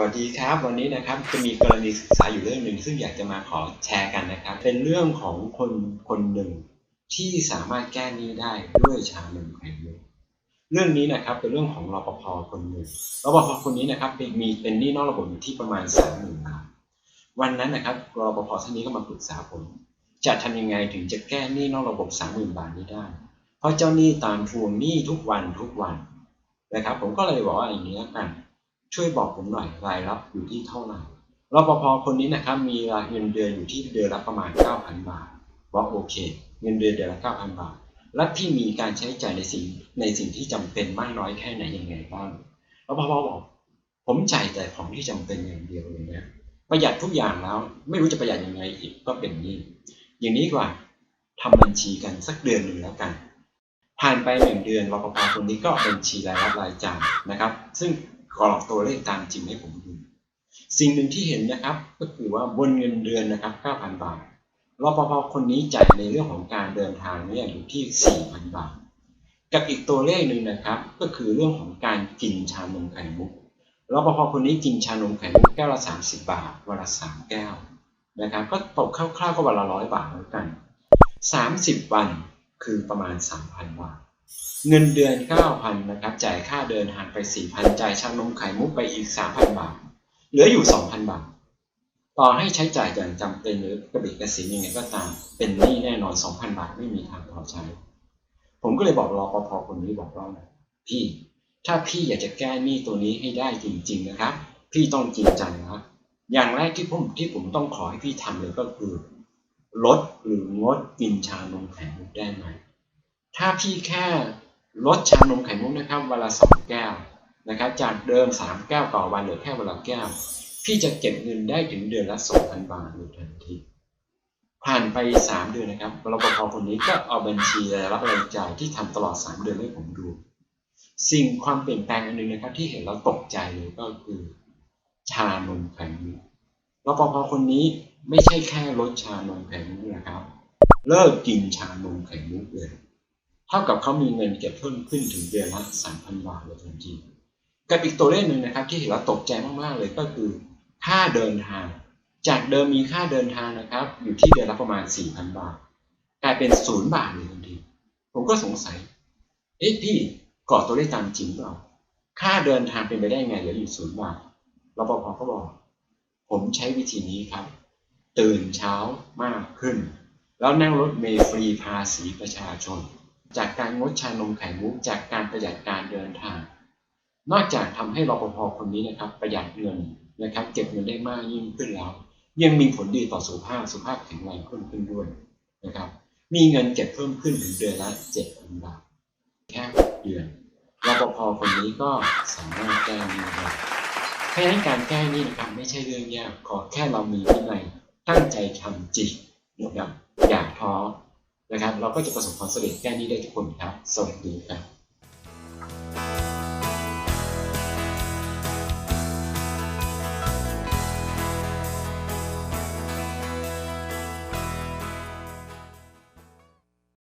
วัสดีครับ วันนี้นะครับจะมีกรณีศึกษาอยู่เรื่องหนึ่งซึ่งอยากจะมาขอแชร์กันนะครับ เป็นเรื่องของคนคนหนึ่งที่สามารถแก้หนี้ได้ด้วยชานมไข่มุกเรื่องนี้นะครับเป็นเรื่องของรปภคนหนึ่งรปภคนนี้นะครับมีเป็นหนี้นอกระบบอยู่ที่ประมาณสามหมื่นบาทวันนั้นนะครับรปภท่านนี้ก็มาปรึกษาผม จะทำยังไงถึงจะแก้หนี้นอกระบบสามหมื่นบาทนี้ได้ เพราะเจ้าหนี้ตามทวงหนี้ทุกวันทุกวันนะครับ ผมก็เลยบอกว่าอย่างนี้แล้วกัน ช่วยบอกผมหน่อยรายรับอยู่ที่เท่าไหร่รปภคนนี้นะครับมีรายเงินเดือนอยู่ที่เดือนละประมาณ 9,000 บาทบอกโอเค เงินเดือนเดือนละ 9,000 บาท และพี่มีการใช้จ่ายในสิ่งในสิ่งที่จำเป็นมากน้อยแค่ไหนยังไงบ้างรปภบอกผมจ่ายแต่ของที่จำเป็นอย่างเดียวเลยนะประหยัดทุกอย่างแล้ว ไม่รู้จะประหยัดยังไงอีกก็เป็นนี้ อย่างนี้กว่าทำบัญชีกันสักเดือนหนึ่งแล้วกัน ผ่านไปหนึ่งเดือนรปภคนนี้ก็บัญชีรายรับรายจ่ายนะครับ ซึ่ง กรอกตัวเลขตามจริงให้ผมดูสิ่งหนึ่งที่เห็นนะครับ ก็คือว่าบนเงินเดือนนะครับ 9,000 บาทรปภคนนี้จ่ายในเรื่องของการเดินทางเนี่ยอยู่ที่ 4,000 บาท กับอีกตัวเลขหนึ่งนะครับ ก็คือเรื่องของการกินชานมไข่มุกรปภคนนี้กินชานมไข่มุกแก้วละ 30 บาทวันละ3แก้วนะครับ ก็ตกคร่าวๆก็วันละร้อยบาทแล้วกัน 30 วันคือประมาณ 3,000 บาท เงินเดือน 9,000 นะครับ จ่ายค่าเดินทางไป 4,000 จ่ายชานมไข่มุกไปอีก 3,000 บาท เหลืออยู่ 2,000 บาท ต่อให้ใช้จ่ายอย่างจำเป็นหรือกระบิดกระสินยังไงก็ตาม เป็นหนี้แน่นอน 2,000 บาทไม่มีทางพอใช้ ผมก็เลยบอกรอปภคนนี้บอกว่าพี่ ถ้าพี่อยากจะแก้หนี้ตัวนี้ให้ได้จริง ๆ นะครับ พี่ต้องจริงจังนะอย่างแรกที่ผมที่ผมต้องขอให้พี่ทำเลยก็คือ ลดหรืองดกินชานมไข่มุกได้ไหมถ้าพี่แค่ ลดชานมไข่มุกนะครับวันละสองแก้วนะครับ จากเดิมสามแก้วต่อวันเหลือแค่วันละแก้ว พี่จะเก็บเงินได้ถึงเดือนละสองพันบาทในทันทีผ่านไปสามเดือนนะครับรปภคนนี้ก็เอาบัญชีรายรับรายจ่ายที่ทำตลอดสามเดือนให้ผมดู สิ่งความเปลี่ยนแปลงอันหนึ่งนะครับ ที่เห็นแล้วตกใจเลยก็คือ ชานมไข่มุกรปภคนนี้ไม่ใช่แค่ลดชานมไข่มุกนะครับ เลิกกินชานมไข่มุกเลย เท่ากับเขามีเงินเก็บเพิ่มขึ้นถึงเดือนละ3,000บาทเลยทันทีกับอีกตัวเลขหนึ่งนะครับ ที่เห็นแล้วตกใจมากๆเลยก็คือ ค่าเดินทาง จากเดิมมีค่าเดินทางนะครับ อยู่ที่เดือนละประมาณ4,000บาท กลายเป็นศูนย์บาทเลยทันที ผมก็สงสัย เอ๊ะพี่กรอตัวเลขตามจริงเปล่าค่าเดินทางเป็นไปได้ไงเหลืออยู่ศูนย์บาทรปภก็บอก ผมใช้วิธีนี้ครับ ตื่นเช้ามากขึ้น แล้วนั่งรถเมล์ฟรีภาษีประชาชน จากการงดชานมไข่มุกจากการประหยัดการเดินทาง นอกจากทำให้รปภคนนี้นะครับประหยัดเงินนะครับ เก็บเงินได้มากยิ่งขึ้นแล้ว ยังมีผลดีต่อสุขภาพสุขภาพแข็งแรงเพิ่มขึ้นด้วยนะครับ มีเงินเก็บเพิ่มขึ้นถึงเดือนละ7,000บาทแค่เดือนรปภคนนี้ก็สามารถแก้หนี้ได้เพราะฉะนั้นการแก้หนี้นะครับไม่ใช่เรื่องยากขอแค่เรามีวินัยตั้งใจทำจริงนะครับอย่าท้อ นะครับ เราก็จะประสบความสำเร็จแก่นี้ได้ทุกคนครับ สวัสดีครับ